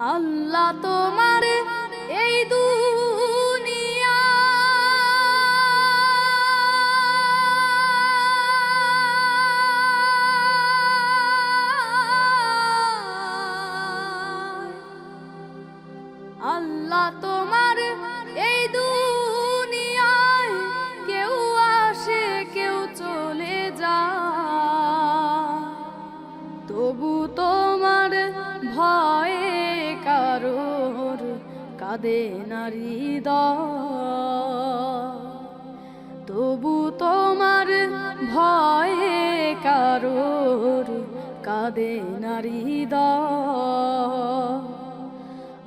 আল্লাহ তোমার এই আল্লাহ তোমার এই কেউ আসে কেউ চলে তবু তোমার কাঁদে নারী তবু তোমার ভয়ে কারোর কাঁদে নারী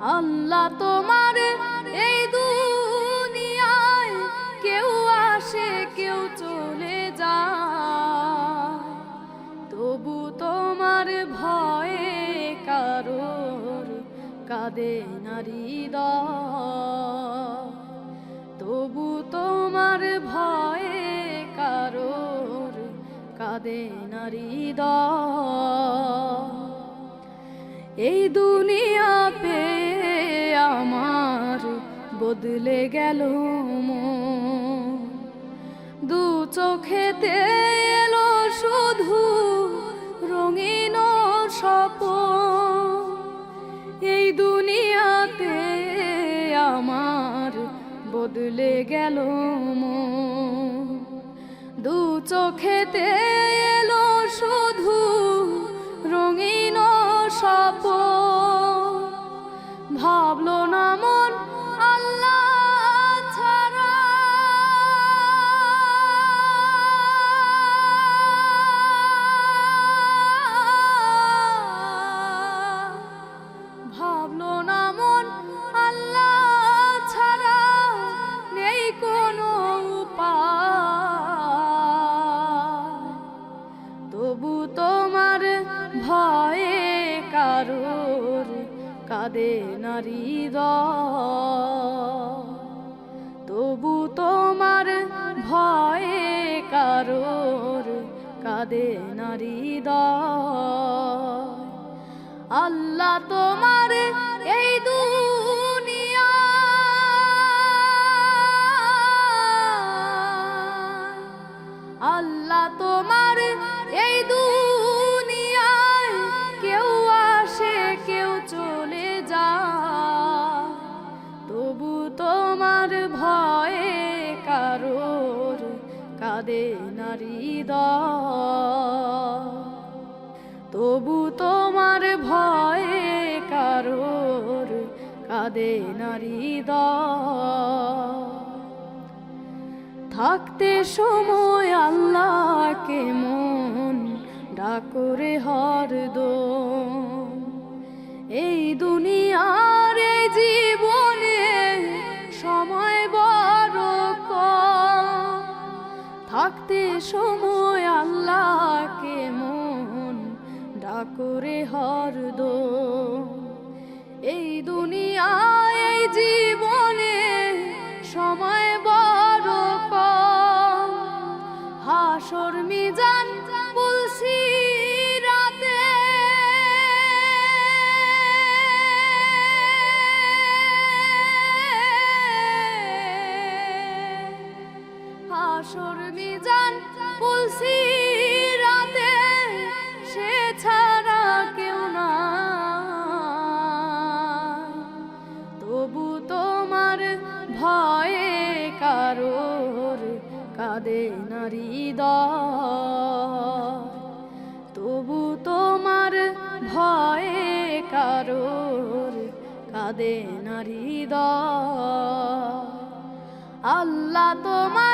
আল্লাহ তোমার এই দুনিয়ায় কেউ আসে কাঁদে নারী তবু তোমার ভয়ে কারোর কাঁদে নারী এই দুনিয়া পে আমার বদলে গেল। দু চোখেতে এলো শুধু রঙিন স্বপন। বদলে গেল মন। দু চোখেতে কাঁদে নারী তবু তোমার ভয়ে কারোর কাঁদে নারী আল্লাহ তোমার এই দুনিয়া আল্লাহ তোমার এই দুনিয়ায় তবু তোমার ভয়ে কারোর কাঁদে নারী তবু তোমার ভয়ে কারোর কাঁদে নারী থাকতে সময় আল্লাহকে মন ডাকরে হরদ এই দুনিয়ার এই থাকতে সময় আল্লাহকে মন ডাকরে হরদ এই দুনিয়ায় এই জীবনে সময় বড় কম। হাসর মিজান বলছি হাসর মিজান সে ছাড়া তবু তোমার ভয়ে কারোর কাঁদে নারী তবু তোমার ভয়ে কাঁদে আল্লাহ তোমার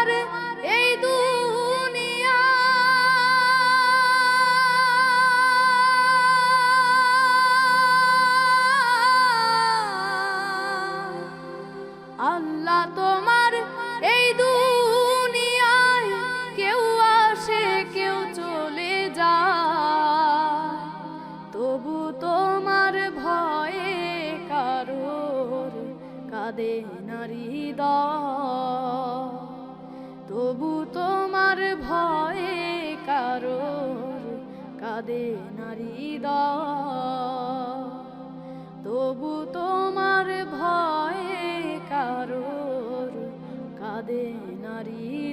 কাঁদে নারী তবু তোমার ভয়ে কারোর কাঁদে নারী তবু তোমার ভয়ে কারোর কাঁদে নারী